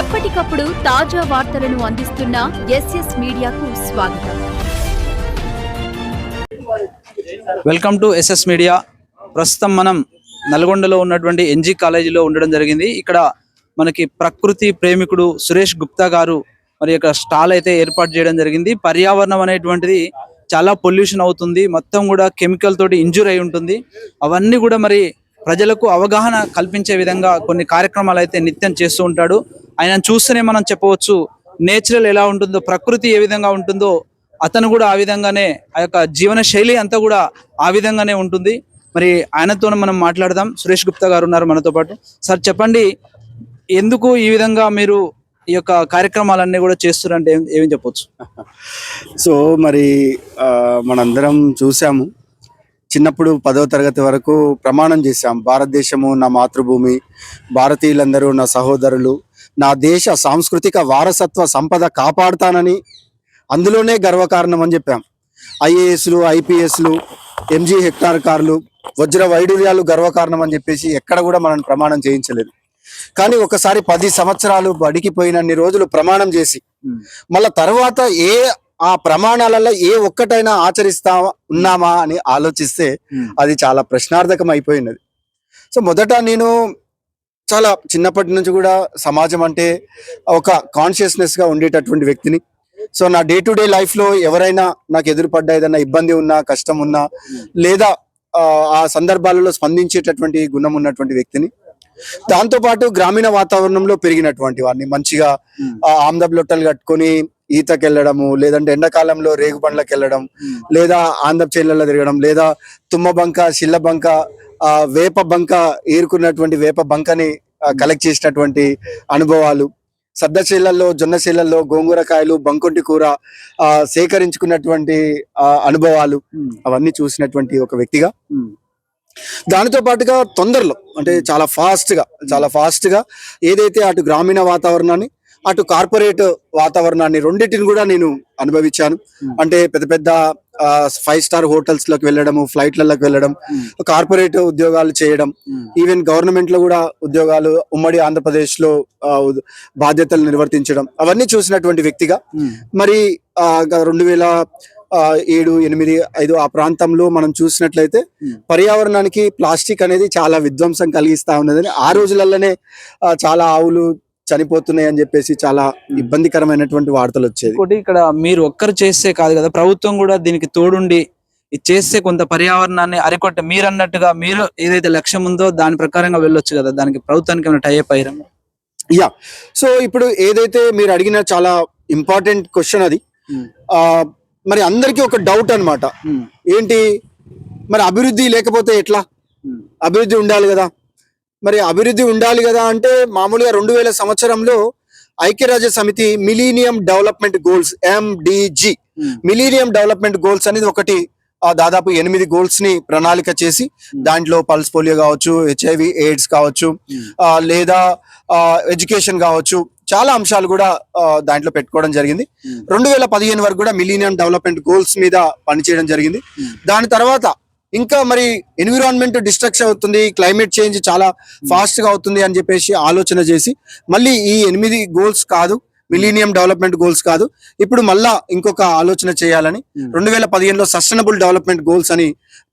ఎప్పటికప్పుడు తాజా వార్తలను అందిస్తున్న ఎస్ఎస్ మీడియాకు స్వాగతం. Welcome to SS media. ప్రస్తుతం మనం నల్గొండలో ఉన్నటువంటి ఎన్జీ కాలేజీలో ఉండడం జరిగింది. ఇక్కడ మనకి ప్రకృతి ప్రేమికుడు సురేష్ గుప్తా గారు మరి యొక్క స్టాల్ అయితే ఏర్పాటు చేయడం జరిగింది. పర్యావరణం అనేటువంటిది చాలా పొల్యూషన్ అవుతుంది. మొత్తం కూడా కెమికల్ తోటి ఇంజూర్ అయి ఉంటుంది. అవన్నీ కూడా మరి ప్రజలకు అవగాహన కల్పించే విధంగా కొన్ని కార్యక్రమాలు అయితే నిత్యం చేస్తూ ఉంటాడు. ఆయన చూస్తేనే మనం చెప్పవచ్చు నేచురల్ ఎలా ఉంటుందో ప్రకృతి ఏ విధంగా ఉంటుందో అతను కూడా ఆ విధంగానే ఆ యొక్క జీవన శైలి అంతా కూడా ఆ విధంగానే ఉంటుంది. మరి ఆయనతో మనం మాట్లాడదాం. సురేష్ గుప్తా గారు ఉన్నారు మనతో పాటు. సార్ చెప్పండి ఎందుకు ఈ విధంగా మీరు ఈ యొక్క కార్యక్రమాలన్నీ కూడా చేస్తున్నారంటే ఏం చెప్పొచ్చు? సో మరి మనందరం చూసాము చిన్నప్పుడు పదవ తరగతి వరకు ప్రమాణం చేశాం. భారతదేశము నా మాతృభూమి భారతీయులందరూ నా సహోదరులు నా దేశ సాంస్కృతిక వారసత్వ సంపద కాపాడుతానని అందులోనే గర్వకారణం అని చెప్పాం. ఐఏఎస్లు ఐపీఎస్లు ఎంజీ హెక్టార్ కార్లు వజ్ర వైడూర్యాలు గర్వకారణం అని చెప్పేసి ఎక్కడ కూడా మనం ప్రమాణం చేయించలేదు. కానీ ఒకసారి పది సంవత్సరాలు బడికి పోయినన్ని రోజులు ప్రమాణం చేసి మళ్ళా తర్వాత ఏ ఆ ప్రమాణాలలో ఏ ఒక్కటైనా ఆచరిస్తా ఉన్నామా అని ఆలోచిస్తే అది చాలా ప్రశ్నార్థకం అయిపోయినది. సో మొదట నేను చాలా చిన్నప్పటి నుంచి కూడా సమాజం అంటే ఒక కాన్షియస్నెస్గా ఉండేటటువంటి వ్యక్తిని. సో నా డే టు డే లైఫ్లో ఎవరైనా నాకు ఎదురుపడ్డ ఏదైనా ఇబ్బంది ఉన్నా కష్టం ఉన్నా లేదా ఆ, సందర్భాలలో స్పందించేటటువంటి గుణం ఉన్నటువంటి వ్యక్తిని. దాంతో పాటు గ్రామీణ వాతావరణంలో పెరిగినటువంటి వాడిని మంచిగా ఆ, లొట్టలు కట్టుకొని ఈతకి వెళ్ళడము లేదంటే ఎండాకాలంలో రేగు పండ్లకు వెళ్ళడం లేదా ఆంధ్ర చేళ్ళలో తిరగడం లేదా తుమ్మబంక శిల్లబంక ఆ, వేప బంక ఏరుకున్నటువంటి వేప బంకని కలెక్ట్ చేసినటువంటి అనుభవాలు. సద్ద చేళ్ళలో జొన్న గోంగూర కాయలు బంకొంటి కూర ఆ, సేకరించుకున్నటువంటి ఆ, అనుభవాలు. అవన్నీ చూసినటువంటి ఒక వ్యక్తిగా. దానితో పాటుగా తొందరలో అంటే చాలా ఫాస్ట్గా చాలా ఫాస్ట్గా ఏదైతే అటు గ్రామీణ వాతావరణాన్ని అటు కార్పొరేట్ వాతావరణాన్ని రెండింటిని కూడా నేను అనుభవించాను. Hmm. అంటే పెద్ద పెద్ద ఫైవ్ స్టార్ హోటల్స్లోకి వెళ్ళడము ఫ్లైట్లకు వెళ్ళడం కార్పొరేట్ ఉద్యోగాలు చేయడం ఈవెన్ గవర్నమెంట్లో కూడా ఉద్యోగాలు ఉమ్మడి ఆంధ్రప్రదేశ్లో బాధ్యతలు నిర్వర్తించడం అవన్నీ చూసినటువంటి వ్యక్తిగా. మరి రెండు వేల ఏడు ఎనిమిది ఐదు ఆ ప్రాంతంలో మనం చూసినట్లయితే Hmm. పర్యావరణానికి ప్లాస్టిక్ అనేది చాలా విధ్వంసం కలిగిస్తా ఉన్నదని ఆ రోజులలోనే చాలా ఆవులు చనిపోతున్నాయి అని చెప్పేసి చాలా ఇబ్బందికరమైనటువంటి వార్తలు వచ్చేది. ఇంకోటి ఇక్కడ మీరు ఒక్కరు చేస్తే కాదు కదా ప్రభుత్వం కూడా దీనికి తోడుండి చేస్తే కొంత పర్యావరణాన్ని అరికొట్ట. మీరు అన్నట్టుగా మీరు ఏదైతే లక్ష్యం ఉందో దాని ప్రకారంగా వెళ్ళొచ్చు కదా దానికి ప్రభుత్వానికి ఏమైనా టైప్ అయ్యారు యా. సో ఇప్పుడు ఏదైతే మీరు అడిగిన చాలా ఇంపార్టెంట్ క్వశ్చన్ అది. ఆ, మరి అందరికీ ఒక డౌట్ అన్నమాట. ఏంటి? మరి అభివృద్ధి లేకపోతే ఎట్లా? అభివృద్ధి ఉండాలి కదా. మరి అభివృద్ధి ఉండాలి కదా అంటే మామూలుగా రెండు వేల సంవత్సరంలో ఐక్యరాజ్య సమితి millennium development goals MDG millennium development goals అనేది ఒకటి ఆ, దాదాపు ఎనిమిది గోల్స్ని ప్రణాళిక చేసి దాంట్లో పల్స్ పోలియో కావచ్చు హెచ్ఐవి ఎయిడ్స్ కావచ్చు ఆ, లేదా ఎడ్యుకేషన్ కావచ్చు చాలా అంశాలు కూడా దాంట్లో పెట్టుకోవడం జరిగింది. రెండు వేల పదిహేను వరకు కూడా మిలీనియం డెవలప్మెంట్ గోల్స్ మీద పనిచేయడం జరిగింది. దాని తర్వాత ఇంకా మరి ఎన్విరాన్మెంట్ డిస్ట్రక్షన్ అవుతుంది క్లైమేట్ చేంజ్ చాలా ఫాస్ట్గా అవుతుంది అని చెప్పేసి ఆలోచన చేసి మళ్ళీ ఈ ఎనిమిది గోల్స్ కాదు మిలీనియం డెవలప్మెంట్ గోల్స్ కాదు ఇప్పుడు మళ్ళా ఇంకొక ఆలోచన చేయాలని రెండు వేల పదిహేనులో సస్టైనబుల్ డెవలప్మెంట్ గోల్స్ అని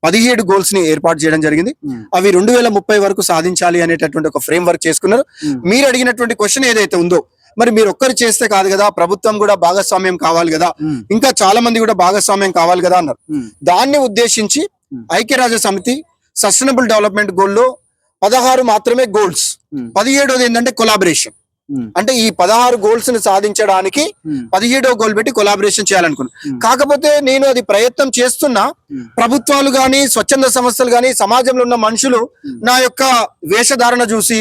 పదిహేడు గోల్స్ని ఏర్పాటు చేయడం జరిగింది. అవి రెండు వేల ముప్పై వరకు సాధించాలి అనేటటువంటి ఒక ఫ్రేమ్ వర్క్ చేసుకున్నారు మీరు అడిగినటువంటి క్వశ్చన్ ఏదైతే ఉందో మరి మీరు ఒక్కరు చేస్తే కాదు కదా ప్రభుత్వం కూడా భాగస్వామ్యం కావాలి కదా ఇంకా చాలా మంది కూడా భాగస్వామ్యం కావాలి కదా అన్నారు. దాన్ని ఉద్దేశించి Hmm. ఐక్యరాజ్య సమితి సస్టైనబుల్ డెవలప్మెంట్ గోల్లో పదహారు మాత్రమే గోల్స్. పదిహేడోది ఏంటంటే కొలాబరేషన్. అంటే ఈ పదహారు గోల్స్ని సాధించడానికి పదిహేడో గోల్ పెట్టి కొలాబరేషన్ చేయాలనుకున్నా Hmm. కాకపోతే నేను అది ప్రయత్నం చేస్తున్నా Hmm. ప్రభుత్వాలు గాని స్వచ్ఛంద సంస్థలు గాని సమాజంలో ఉన్న మనుషులు Hmm. నా యొక్క వేషధారణ చూసి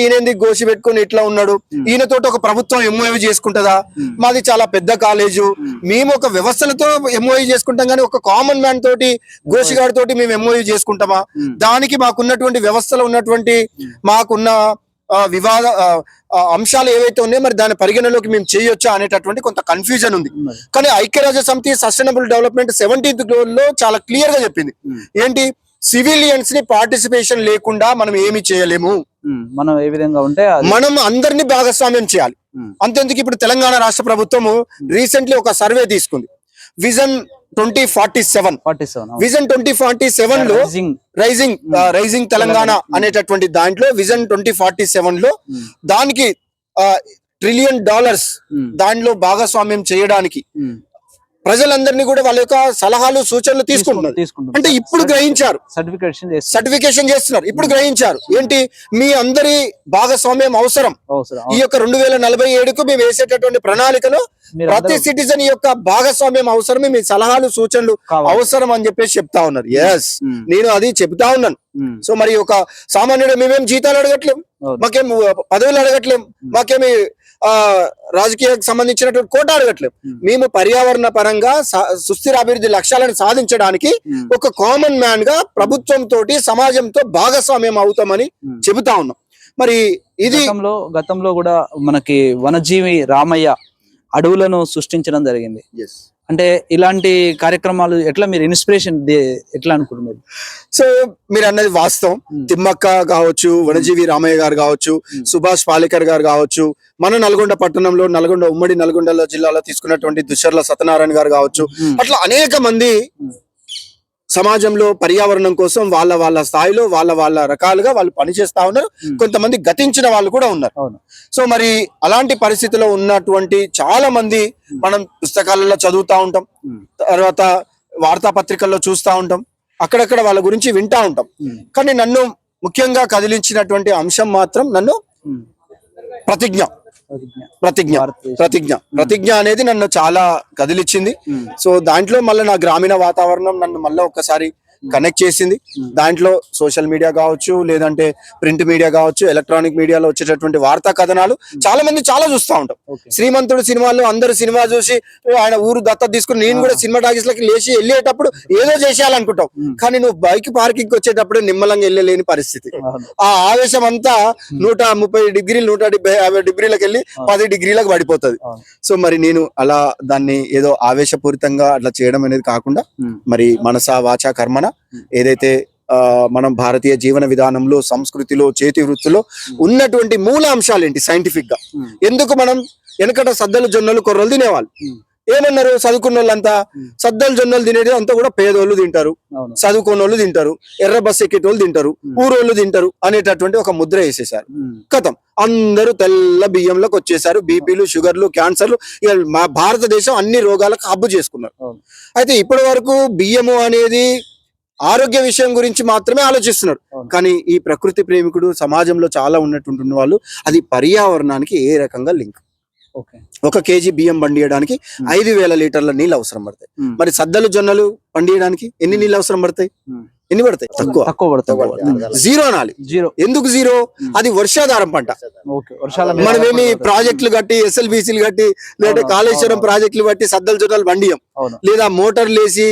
ఈయనేంది గోసి పెట్టుకొని ఇట్లా ఉన్నాడు Hmm. ఈయనతోటి ఒక ప్రభుత్వం ఎంఓఏ చేసుకుంటదా Hmm. మాది చాలా పెద్ద కాలేజు Hmm. మేము ఒక వ్యవస్థలతో ఎంఓఏ చేసుకుంటాం కానీ ఒక కామన్ మ్యాన్ తోటి గోషిగాడి తోటి మేము ఎంఓఏ చేసుకుంటామా దానికి మాకున్నటువంటి వ్యవస్థలో ఉన్నటువంటి Hmm. మాకున్న వివాద అంశాలు ఏవైతే ఉన్నాయో మరి దాని పరిగణలోకి మేము చేయొచ్చా అనేటటువంటి కొంత కన్ఫ్యూజన్ ఉంది. కానీ ఐక్యరాజ్య సమితి సస్టైనబుల్ డెవలప్మెంట్ సెవెంటీన్త్ గోల్లో చాలా క్లియర్గా చెప్పింది ఏంటి? సివిలియన్స్ని పార్టిసిపేషన్ లేకుండా మనం ఏమి చేయలేము. మనం ఏ విధంగా ఉంటే మనం అందరినీ భాగస్వామ్యం చేయాలి. అంతేందుకు ఇప్పుడు తెలంగాణ రాష్ట్ర ప్రభుత్వము రీసెంట్లీ ఒక సర్వే తీసుకుంది. Vision twenty forty seven forty seven vision twenty forty సెవెన్లో రైజింగ్ రైజింగ్ తెలంగాణ. అనేటటువంటి దాంట్లో విజన్ ట్వంటీ ఫార్టీ సెవెన్లో దానికి ట్రిలియన్ డాలర్స్ దానిలో భాగస్వామ్యం చేయడానికి ప్రజలందరినీ కూడా వాళ్ళ యొక్క సలహాలు సూచనలు తీసుకుంటున్నారు. అంటే ఇప్పుడు గ్రహించారు. సర్టిఫికేషన్ సర్టిఫికేషన్ చేస్తున్నారు. ఇప్పుడు గ్రహించారు. ఏంటి? మీ అందరి భాగస్వామ్యం అవసరం. ఈ యొక్క రెండు వేల నలభై ఏడుకు మేము వేసేటటువంటి ప్రణాళికలో ప్రతి సిటిజన్ యొక్క భాగస్వామ్యం అవసరమే. మీ సలహాలు సూచనలు. అవసరం అని చెప్పేసి చెప్తా ఉన్నారు. ఎస్ ఉమ్, నేను అది చెప్తా ఉన్నాను. ఉమ్, సో మరి ఒక సామాన్యుడు మేమేం జీతాలు అడగట్లేం. మాకేం పదవులు అడగట్లేం? మాకేమి ఆ రాజకీయానికి సంబంధించినటువంటి కోట అడగట్లేం ఉమ్. మేము పర్యావరణ పరంగా సుస్థిర అభివృద్ధి లక్ష్యాలను సాధించడానికి ఉమ్, ఒక కామన్ మ్యాన్గా ప్రభుత్వం తోటి సమాజంతో భాగస్వామ్యం అవుతామని ఉమ్. చెబుతా ఉన్నాం. మరి ఇది గతంలో గతంలో కూడా మనకి వనజీవి రామయ్య అడవులను సృష్టించడం జరిగింది. అంటే ఇలాంటి కార్యక్రమాలు ఎట్లా మీరు ఇన్స్పిరేషన్ ఎట్లా అనుకుంటున్నారు సో మీరు అన్నది వాస్తవం. తిమ్మక్క కావచ్చు వనజీవి రామయ్య గారు కావచ్చు. సుభాష్ పాలేకర్ గారు కావచ్చు మన నల్గొండ పట్టణంలో నల్గొండ ఉమ్మడి నల్గొండ జిల్లాలో తీసుకున్నటువంటి దుశ్శర్ల సత్యనారాయణ గారు కావచ్చు అట్లా అనేక మంది. సమాజంలో పర్యావరణం కోసం వాళ్ళ వాళ్ళ స్థాయిలో వాళ్ళ వాళ్ళ రకాలుగా వాళ్ళు పనిచేస్తా ఉన్నారు. కొంతమంది గతించిన వాళ్ళు కూడా ఉన్నారు. సో మరి అలాంటి పరిస్థితిలో ఉన్నటువంటి చాలా మంది మనం పుస్తకాలలో చదువుతా ఉంటాం. తర్వాత వార్తాపత్రికల్లో చూస్తా ఉంటాం. అక్కడక్కడ వాళ్ళ గురించి వింటా ఉంటాం. కానీ నన్ను ముఖ్యంగా కదిలించినటువంటి అంశం మాత్రం నన్ను. ప్రతిజ్ఞ. ప్రతిజ్ఞ. ప్రతిజ్ఞ. ప్రతిజ్ఞ. అనేది నన్ను చాలా కదిలిచ్చింది. సో దాంట్లో మళ్ళీ నా గ్రామీణ వాతావరణం నన్ను మళ్ళీ ఒక్కసారి కనెక్ట్ చేసింది. Hmm. దాంట్లో సోషల్ మీడియా కావచ్చు లేదంటే ప్రింట్ మీడియా కావచ్చు ఎలక్ట్రానిక్ మీడియాలో వచ్చేటటువంటి వార్తా కథనాలు చాలా మంది చాలా చూస్తా ఉంటాం. శ్రీమంతుడు సినిమాలో అందరు సినిమా చూసి "ఏ, ఆయన ఊరు దత్త తీసుకుని నేను కూడా సినిమా టాకీస్ లకి లేచి వెళ్ళేటప్పుడు ఏదో చేసేయాలనుకుంటాం. Hmm. కానీ నువ్వు బైక్ పార్కింగ్ వచ్చేటప్పుడు నిమ్మలంగా వెళ్ళలేని పరిస్థితి. ఆ ఆవేశం అంతా నూట ముప్పై డిగ్రీలు నూట డెబ్బై యాభై డిగ్రీలకు వెళ్ళి పది డిగ్రీలకు పడిపోతుంది. సో మరి నేను అలా దాన్ని ఏదో ఆవేశపూరితంగా అట్లా చేయడం అనేది కాకుండా మరి మనస వాచ కర్మన Hmm. ఏదైతే ఆ, మనం భారతీయ జీవన విధానంలో సంస్కృతిలో చేతి వృత్తిలో ఉన్నటువంటి మూల అంశాలు ఏంటి సైంటిఫిక్గా ఉమ్, ఎందుకు మనం వెనకట సద్దలు జొన్నలు కొర్రలు తినేవాళ్ళు? ఉమ్, ఏమన్నారు చదువుకున్న వాళ్ళంతా Hmm. సద్దలు జొన్నలు తినేది అంతా కూడా పేదోళ్ళు తింటారు. చదువుకున్న వాళ్ళు తింటారు. ఎర్ర బస్ ఎక్కేటోళ్ళు తింటారు. Hmm. ఊరోళ్ళు తింటారు అనేటటువంటి ఒక ముద్ర వేసేసారు కథం. అందరూ తెల్ల బియ్యంలోకి వచ్చేసారు బీపీలు షుగర్లు క్యాన్సర్లు. మా భారతదేశం అన్ని రోగాలకు హబ్బు చేసుకున్నారు. అయితే ఇప్పటి వరకు బియ్యము అనేది ఆరోగ్య విషయం గురించి మాత్రమే ఆలోచిస్తున్నారు అవును. కానీ ఈ ప్రకృతి ప్రేమికుడు సమాజంలో చాలా ఉన్నటువంటి వాళ్ళు అది పర్యావరణానికి ఏ రకంగా లింక్? ఒక కేజీ బియ్యం పండియడానికి. ఐదు వేల లీటర్ల నీళ్ళు అవసరం పడతాయి. మరి సద్దలు జొన్నలు పండియడానికి ఎన్ని నీళ్ళు అవసరం పడతాయి. ఎన్ని పడతాయి? తక్కువ. తక్కువ పడుతుంది జీరో అనాలి జీరో ఎందుకు జీరో Hmm. అది వర్షాధారం పంట. మనమేమి ప్రాజెక్టులు కట్టి ఎస్ఎల్బిసిలు కట్టి లేదా కాళేశ్వరం. ప్రాజెక్టులు బట్టి సద్దలు జొన్నలు పండియం. లేదా మోటార్లు వేసి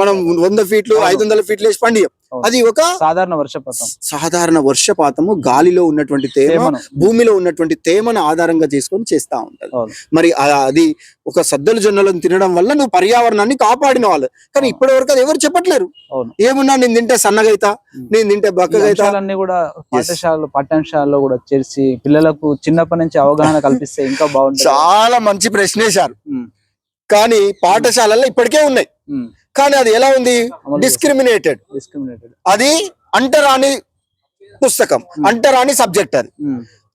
మనం వంద ఫీట్లు. ఐదు వందల ఫీట్లు వేసి పండియం. అది ఒక సాధారణ వర్షపాతం. సాధారణ వర్షపాతము గాలిలో ఉన్నటువంటి తేమ. భూమిలో ఉన్నటువంటి తేమను ఆధారంగా చేసుకొని చేస్తా ఉంటది. మరి అది ఒక సద్దలు జొన్నలను తినడం వల్ల నువ్వు పర్యావరణాన్ని కాపాడిన వాళ్ళు కానీ. ఇప్పటి వరకు అది ఎవరు చెప్పట్లేరు. ఏమున్నా నేను తింటే సన్నగైతా. నేను తింటే ఈ బక్కగైతా. అంశాలన్నీ కూడా పాఠశాలలు పాఠ్యాంశాల్లో కూడా చేర్చి పిల్లలకు చిన్నప్పటి నుంచి అవగాహన కల్పిస్తే ఇంకా బాగుంటుంది. చాలా మంచి ప్రశ్న వేశారు ఉమ్, కానీ పాఠశాలల్లో ఇప్పటికే ఉన్నాయి. కానీ అది ఎలా ఉంది? డిస్క్రిమినేటెడ్. అది అంటరాని పుస్తకం అంటరాని సబ్జెక్ట్ అది.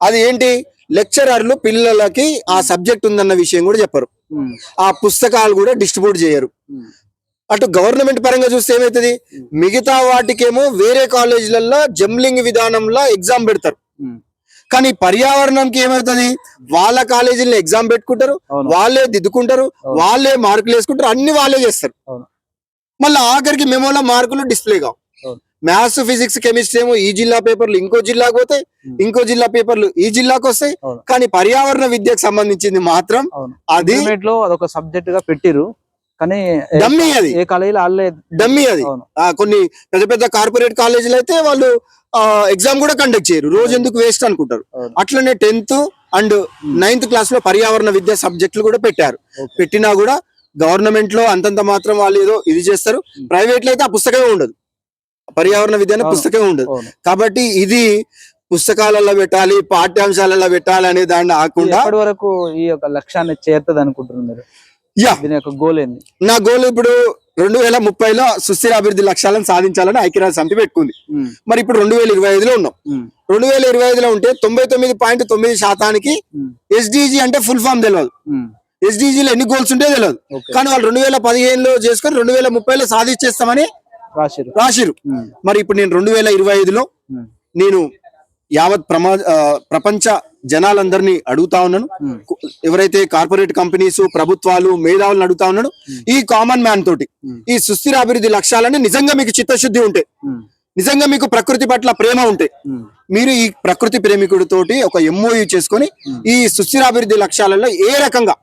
అది ఏంటి? లెక్చరర్లు పిల్లలకి ఆ సబ్జెక్ట్ ఉందన్న విషయం కూడా చెప్పరు. ఆ పుస్తకాలు కూడా డిస్ట్రిబ్యూట్ చేయరు. అటు గవర్నమెంట్ పరంగా చూస్తే ఏమవుతుంది మిగతా వాటికేమో వేరే కాలేజీలలో జంబ్లింగ్ విధానంలో ఎగ్జామ్ పెడతారు. కానీ పర్యావరణంకి ఏమవుతుంది? వాళ్ళ కాలేజీలో ఎగ్జామ్ పెట్టుకుంటారు వాళ్ళే దిద్దుకుంటారు. వాళ్ళే మార్కులు వేసుకుంటారు అన్ని వాళ్ళే చేస్తారు. మళ్ళీ ఆఖరికి మెమోలో మార్కులు డిస్ప్లే కావు. మ్యాథ్స్ ఫిజిక్స్ కెమిస్ట్రీ ఏమో ఈ జిల్లా పేపర్లు ఇంకో జిల్లాకు పోతాయి. ఇంకో జిల్లా పేపర్లు ఈ జిల్లాకు వస్తాయి. కానీ పర్యావరణ విద్యకు సంబంధించింది మాత్రం అది అదొక సబ్జెక్ట్గా పెట్టిరు కానీ డమ్మీ అది. ఏ కాలేజీలో డమ్మీ అది. కొన్ని పెద్ద పెద్ద కార్పొరేట్ కాలేజీలు అయితే వాళ్ళు ఎగ్జామ్ కూడా కండక్ట్ చేయరు. రోజు ఎందుకు వేస్ట్ అనుకుంటారు. అట్లనే టెన్త్ అండ్ నైన్త్ క్లాస్లో పర్యావరణ విద్యా సబ్జెక్టులు కూడా పెట్టారు. పెట్టినా కూడా గవర్నమెంట్లో అంతంత మాత్రం వాళ్ళు ఏదో ఇది చేస్తారు. ప్రైవేట్లో అయితే ఆ పుస్తకమే ఉండదు. పర్యావరణ విద్య అనే అవును. పుస్తకం ఉండదు. కాబట్టి ఇది పుస్తకాలలో పెట్టాలి పాఠ్యాంశాలలో పెట్టాలి అనే దాన్ని ఆకుండా వరకు ఈ యొక్క లక్ష్యాన్ని చేరుతుంది అనుకుంటున్నారు యా. దీని యొక్క గోల్ ఏంది? నా గోల్ ఇప్పుడు రెండు వేల ముప్పైలో సుస్థిర అభివృద్ధి లక్ష్యాలను సాధించాలని ఐక్యరాజ్య సమితి పెట్టుకుంది. మరి ఇప్పుడు రెండు వేల ఇరవై ఐదులో ఉన్నాం. రెండు వేల ఇరవై ఐదులో ఉంటే తొంభై తొమ్మిది పాయింట్ తొమ్మిది శాతానికి ఎస్డిజి అంటే ఫుల్ ఫామ్ తెలియదు. ఎస్డిజిలో ఎన్ని గోల్స్ ఉంటే తెలియదు కానీ వాళ్ళు రెండు వేల పదిహేనులో చేసుకొని రెండు వేల ముప్పైలో సాధించేస్తామని రాసిరు. మరి ఇప్పుడు నేను రెండు వేల ఇరవై ఐదులో నేను యావత్ ప్రమా ప్రపంచ జనాలందరినీ అడుగుతా ఉన్నాను. ఎవరైతే కార్పొరేట్ కంపెనీస్ ప్రభుత్వాలు మేధావులను అడుగుతా ఉన్నాడు ఈ కామన్ మ్యాన్ తోటి. ఈ సుస్థిర అభివృద్ధి లక్ష్యాలని నిజంగా మీకు చిత్తశుద్ధి ఉంటే నిజంగా మీకు ప్రకృతి పట్ల ప్రేమ ఉంటే మీరు ఈ ప్రకృతి ప్రేమికుడితోటి ఒక ఎంఓయు చేసుకొని. ఈ సుస్థిర అభివృద్ధి లక్ష్యాలలో ఏ రకంగా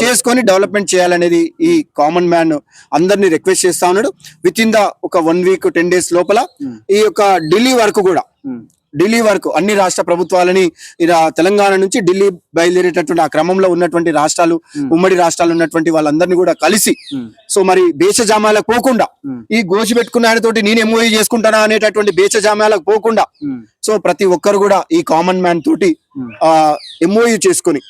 చేసుకొని డెవలప్మెంట్ చేయాలనేది ఈ కామన్ మ్యాన్ అందరినీ రిక్వెస్ట్ చేస్తా ఉన్నాడు విత్ ఇన్ ద ఒక వన్ వీక్ టెన్ డేస్ లోపల Hmm. ఈ యొక్క ఢిల్లీ వరకు కూడా ఉమ్, ఢిల్లీ వరకు అన్ని రాష్ట్ర ప్రభుత్వాలని ఇలా తెలంగాణ నుంచి ఢిల్లీ బయలుదేరేటటువంటి ఆ క్రమంలో ఉన్నటువంటి రాష్ట్రాలు Hmm. ఉమ్మడి రాష్ట్రాలు ఉన్నటువంటి వాళ్ళందరినీ కూడా కలిసి సో మరి బేచజామాలకు పోకుండా ఈ గోచి పెట్టుకున్న ఆయనతోటి నేను ఎంఓఈ చేసుకుంటానా అనేటటువంటి బేచజామాలకు పోకుండా సో ప్రతి ఒక్కరు కూడా ఈ కామన్ మ్యాన్ తోటి. ఆ ఎంఓయు చేసుకొని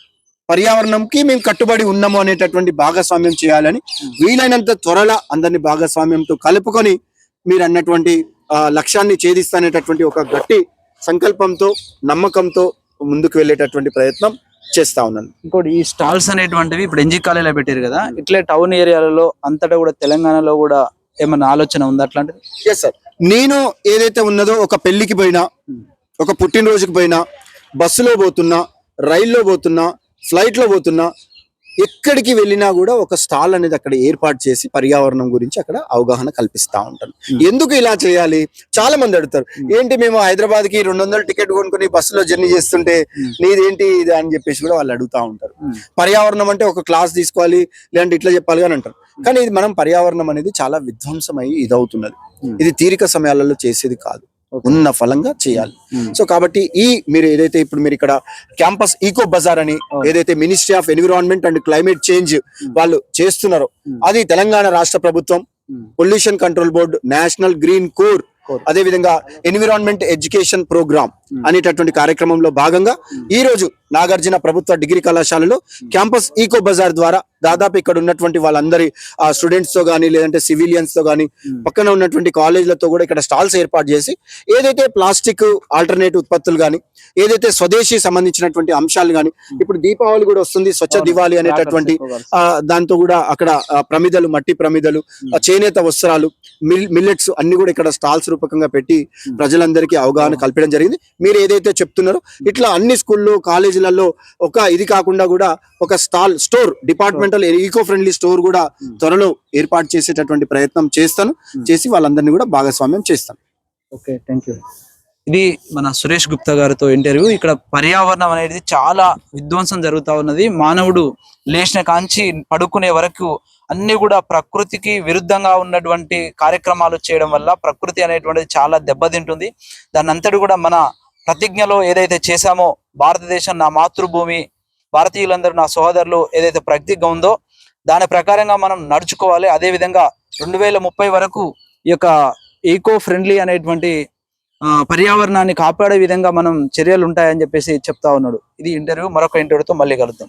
పర్యావరణంకి మేము కట్టుబడి ఉన్నాము అనేటటువంటి భాగస్వామ్యం చేయాలని వీలైనంత త్వరలో అందరిని భాగస్వామ్యంతో కలుపుకొని మీరు అన్నటువంటి లక్ష్యాన్ని ఛేదిస్తానేటటువంటి ఒక గట్టి సంకల్పంతో నమ్మకంతో ముందుకు వెళ్ళేటటువంటి ప్రయత్నం చేస్తా ఉన్నాను. ఇంకోటి ఈ స్టాల్స్ అనేటువంటివి ఇప్పుడు ఎన్జీ కాలేజీలో పెట్టారు కదా ఇట్లే టౌన్ ఏరియాలలో అంతటా కూడా తెలంగాణలో కూడా ఏమన్నా ఆలోచన ఉందా అట్లాంటిది? ఎస్ సార్ నేను ఏదైతే ఉన్నదో ఒక పెళ్ళికి పోయినా ఒక పుట్టినరోజుకి పోయినా బస్సులో పోతున్నా రైల్లో పోతున్నా ఫ్లైట్లో పోతున్నా ఎక్కడికి వెళ్ళినా కూడా ఒక స్టాల్ అనేది అక్కడ ఏర్పాటు చేసి పర్యావరణం గురించి అక్కడ అవగాహన కల్పిస్తా ఉంటాను Hmm. ఎందుకు ఇలా చేయాలి? చాలా మంది అడుగుతారు. ఏంటి మేము హైదరాబాద్కి రెండు వందల టికెట్ కొనుక్కుని బస్సులో జర్నీ చేస్తుంటే Hmm. నీదేంటి ఇది అని చెప్పేసి కూడా వాళ్ళు అడుగుతా ఉంటారు. పర్యావరణం అంటే ఒక క్లాస్ తీసుకోవాలి లేదంటే ఇట్లా చెప్పాలి అని అంటారు. కానీ ఇది మనం పర్యావరణం అనేది చాలా విధ్వంసమై ఇదవుతున్నది. Hmm. ఇది తీరిక సమయాలలో చేసేది కాదు. ఉన్న ఫలంగా చేయాలి సో కాబట్టి ఈ మీరు ఏదైతే ఇప్పుడు మీరు ఇక్కడ క్యాంపస్ ఈకో బజార్ అని. ఏదైతే ministry of environment and climate change వాళ్ళు చేస్తున్నారో. అది తెలంగాణ రాష్ట్ర ప్రభుత్వం pollution control board national green corps. అదే విధంగా ఎన్విరాన్మెంట్ ఎడ్యుకేషన్ ప్రోగ్రామ్. అనేటటువంటి కార్యక్రమంలో భాగంగా ఈ రోజు నాగార్జున ప్రభుత్వ డిగ్రీ కళాశాలలో క్యాంపస్ ఈకో బజార్ ద్వారా దాదాపు ఇక్కడ ఉన్నటువంటి వాళ్ళందరి ఆ స్టూడెంట్స్తో గానీ లేదంటే సివిలియన్స్తో గానీ ఉమ్, పక్కన ఉన్నటువంటి కాలేజీలతో కూడా ఇక్కడ స్టాల్స్ ఏర్పాటు చేసి ఏదైతే ప్లాస్టిక్ ఆల్టర్నేటివ్ ఉత్పత్తులు కానీ ఏదైతే స్వదేశీ సంబంధించినటువంటి అంశాలు కానీ ఇప్పుడు దీపావళి కూడా వస్తుంది స్వచ్ఛ. దివాళి అనేటటువంటి దాంతో కూడా అక్కడ ప్రమిదలు మట్టి ప్రమిదలు చేనేత వస్త్రాలు మిల్ మిల్లెట్స్ అన్ని కూడా ఇక్కడ స్టాల్స్ రూపకంగా పెట్టి Hmm. ప్రజలందరికీ అవగాహన కల్పించడం జరిగింది. మీరు ఏదైతే చెప్తున్నారో ఇట్లా అన్ని స్కూల్లో కాలేజీలలో ఒక ఇది కాకుండా కూడా ఒక stall store departmental eco friendly store కూడా Hmm. త్వరలో ఏర్పాటు చేసేటటువంటి ప్రయత్నం చేస్తాను. Hmm. చేసి వాళ్ళందరినీ కూడా భాగస్వామ్యం చేస్తాను. ఓకే థ్యాంక్ యూ ఇది మన సురేష్ గుప్తా గారితో ఇంటర్వ్యూ. ఇక్కడ పర్యావరణం అనేది చాలా విధ్వంసం జరుగుతా ఉన్నది. మానవుడు లేచిన కాంచి పడుకునే వరకు అన్ని కూడా ప్రకృతికి విరుద్ధంగా ఉన్నటువంటి కార్యక్రమాలు చేయడం వల్ల ప్రకృతి అనేటువంటిది చాలా దెబ్బతింటుంది. దాన్ని అంతటి కూడా మన ప్రతిజ్ఞలో ఏదైతే చేశామో భారతదేశం నా మాతృభూమి భారతీయులందరూ నా సోదరులు ఏదైతే ప్రతిజ్ఞ ఉందో దాని ప్రకారంగా మనం నడుచుకోవాలి. అదే విధంగా రెండు వేల ముప్పై వరకు ఈ యొక్క ఈకో ఫ్రెండ్లీ అనేటువంటి ఆ, పర్యావరణాన్ని కాపాడే విధంగా మనం చర్యలు ఉంటాయని చెప్పేసి చెప్తా ఉన్నాడు. ఇది ఇంటర్వ్యూ. మరొక ఇంటర్వ్యూతో మళ్ళీ కలుద్దాం.